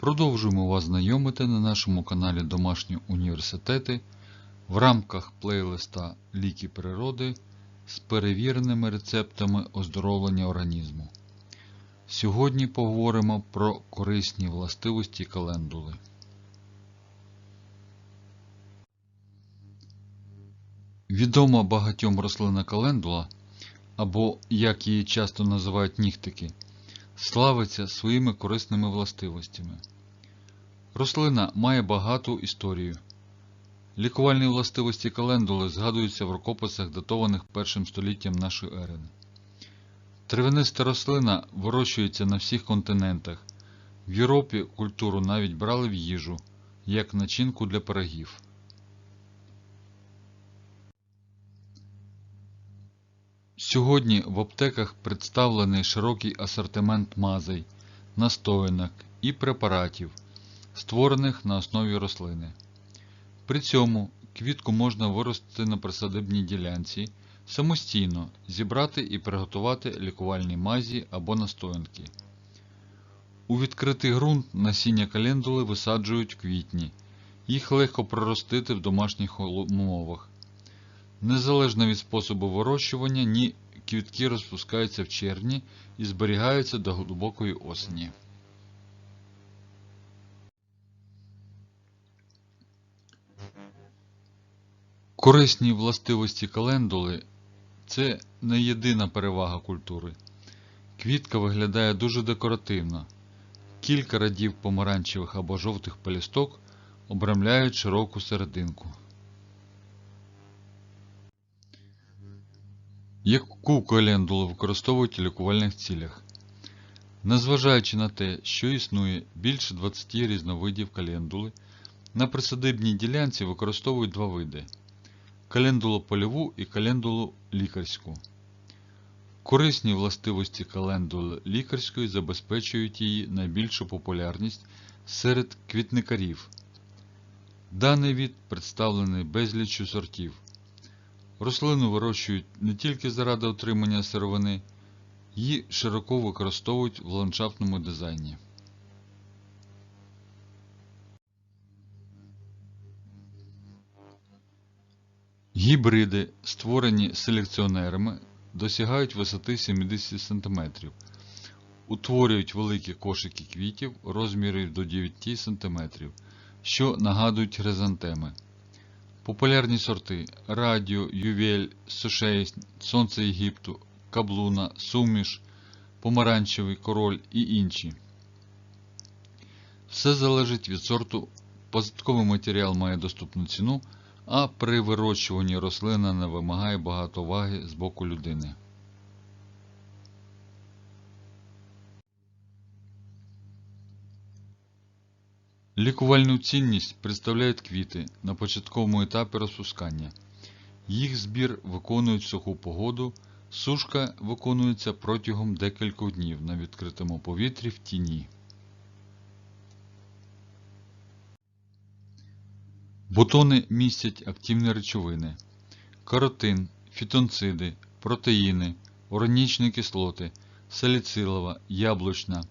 Продовжуємо вас знайомити на нашому каналі Домашні університети в рамках плейлиста Ліки природи з перевіреними рецептами оздоровлення організму. Сьогодні поговоримо про корисні властивості календули. Відома багатьом рослина календула, або як її часто називають нігтики, славиться своїми корисними властивостями. Рослина має багату історію. Лікувальні властивості календули згадуються в рукописах, датованих першим століттям нашої ери. Травяниста рослина вирощується на всіх континентах. В Європі культуру навіть брали в їжу, як начинку для пирогів. Сьогодні в аптеках представлений широкий асортимент мазей, настоянок і препаратів, створених на основі рослини. При цьому квітку можна виростити на присадибній ділянці, самостійно зібрати і приготувати лікувальні мазі або настоянки. У відкритий ґрунт насіння календули висаджують в квітні. Їх легко проростити в домашніх умовах. Незалежно від способу вирощування, ні квітки розпускаються в червні і зберігаються до глибокої осені. Корисні властивості календули це не єдина перевага культури. Квітка виглядає дуже декоративно. Кілька радів помаранчевих або жовтих пелюсток обрамляють широку серединку. Яку календулу використовують у лікувальних цілях? Незважаючи на те, що існує більше 20 різновидів календули, на присадибній ділянці використовують два види календулу польову і календулу лікарську. Корисні властивості календули лікарської забезпечують її найбільшу популярність серед квітникарів. Даний від представлений безліччю сортів. Рослину вирощують не тільки заради отримання сировини, її широко використовують в ландшафтному дизайні. Гібриди, створені селекціонерами, досягають висоти 70 см, утворюють великі кошики квітів розмірів до 9 см, що нагадують хризантеми. Популярні сорти Радіо, Ювель, Сушей, Сонце Єгипту, Каблуна, Суміш, Помаранчевий король і інші. Все залежить від сорту. Посадковий матеріал має доступну ціну, а при вирощуванні рослина не вимагає багато уваги з боку людини. Лікувальну цінність представляють квіти на початковому етапі розпускання. Їх збір виконують в суху погоду, сушка виконується протягом декількох днів на відкритому повітрі в тіні. Бутони містять активні речовини, каротин, фітонциди, протеїни, органічні кислоти, саліцилова, яблучна,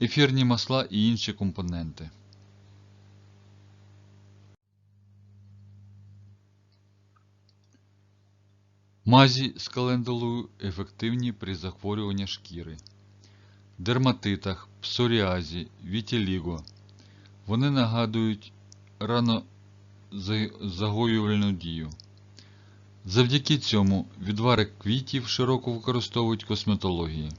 ефірні масла і інші компоненти. Мазі з календулою ефективні при захворюванні шкіри, дерматитах, псоріазі, вітіліго. Вони нагадують ранозагоювальну дію. Завдяки цьому відвари квітів широко використовують косметології.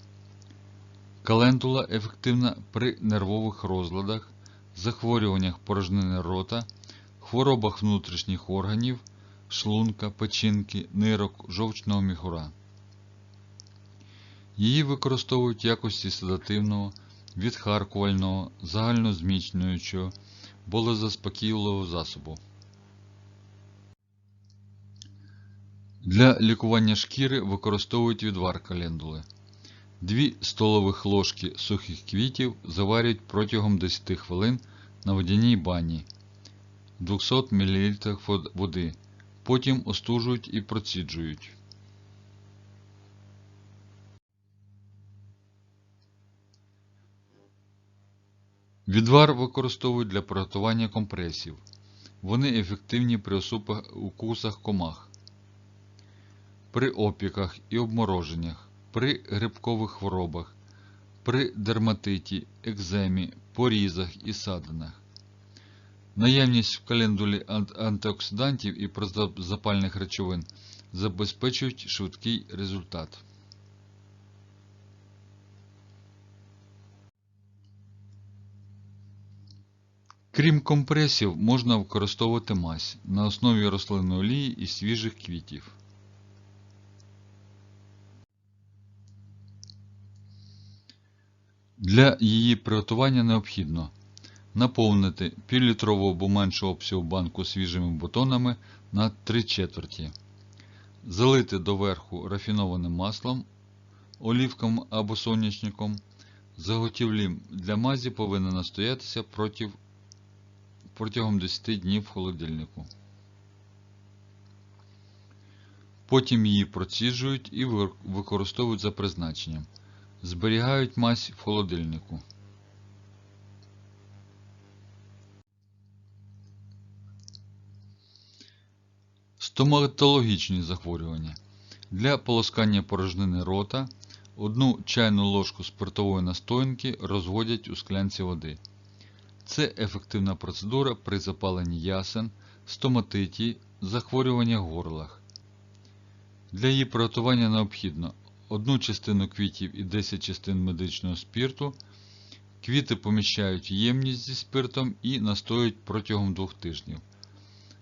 Календула ефективна при нервових розладах, захворюваннях порожнини рота, хворобах внутрішніх органів шлунка, печінки, нирок, жовчного міхура. Її використовують в якості седативного, відхаркувального, загальнозміцнюючого, болезаспокійливого засобу. Для лікування шкіри використовують відвар календули. 2 столових ложки сухих квітів заварюють протягом 10 хвилин на водяній бані 200 мл води. Потім остужують і проціджують. Відвар використовують для приготування компресів. Вони ефективні при осупах- укусах комах, при опіках і обмороженнях, при грибкових хворобах, при дерматиті, екземі, порізах і садинах. Наявність в календулі антиоксидантів і прозапальних речовин забезпечують швидкий результат. Крім компресів, можна використовувати мазь на основі рослинної олії і свіжих квітів. Для її приготування необхідно наповнити півлітрову або меншу обсягу банку свіжими бутонами на 3 четверті, залити доверху рафінованим маслом, олівком або соняшником. Заготівлі для мазі повинна настоятися проти протягом 10 днів в холодильнику. Потім її проціджують і використовують за призначенням. Зберігають мазь в холодильнику. Стоматологічні захворювання. Для полоскання порожнини рота одну чайну ложку спиртової настоянки розводять у склянці води. Це ефективна процедура при запаленні ясен, стоматиті, захворюваннях горлах. Для її приготування необхідно одну частину квітів і 10 частин медичного спірту. Квіти поміщають ємність зі спиртом і настоюють протягом двох тижнів.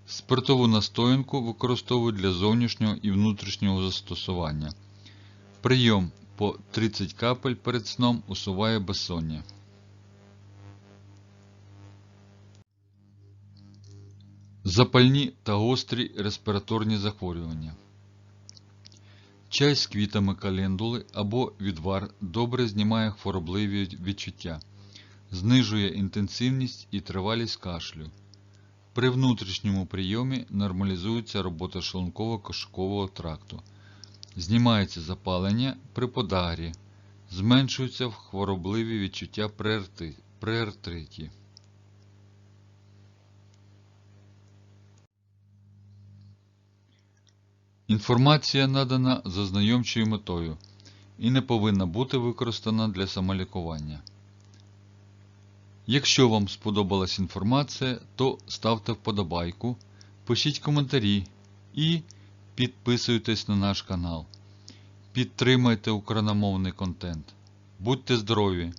Спиртову настоянку використовують для зовнішнього і внутрішнього застосування. Прийом по 30 капель перед сном усуває безсоння. Запальні та гострі респіраторні захворювання. Чай з квітами календули або відвар добре знімає хворобливі відчуття, знижує інтенсивність і тривалість кашлю. При внутрішньому прийомі нормалізується робота шлунково-кишкового тракту, знімається запалення при подагрі, зменшуються хворобливі відчуття при артриті. Інформація надана за знайомчою метою і не повинна бути використана для самолікування. Якщо вам сподобалась інформація, то ставте вподобайку, пишіть коментарі і підписуйтесь на наш канал. Підтримайте україномовний контент. Будьте здорові!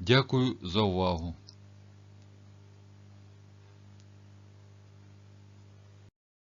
Дякую за увагу!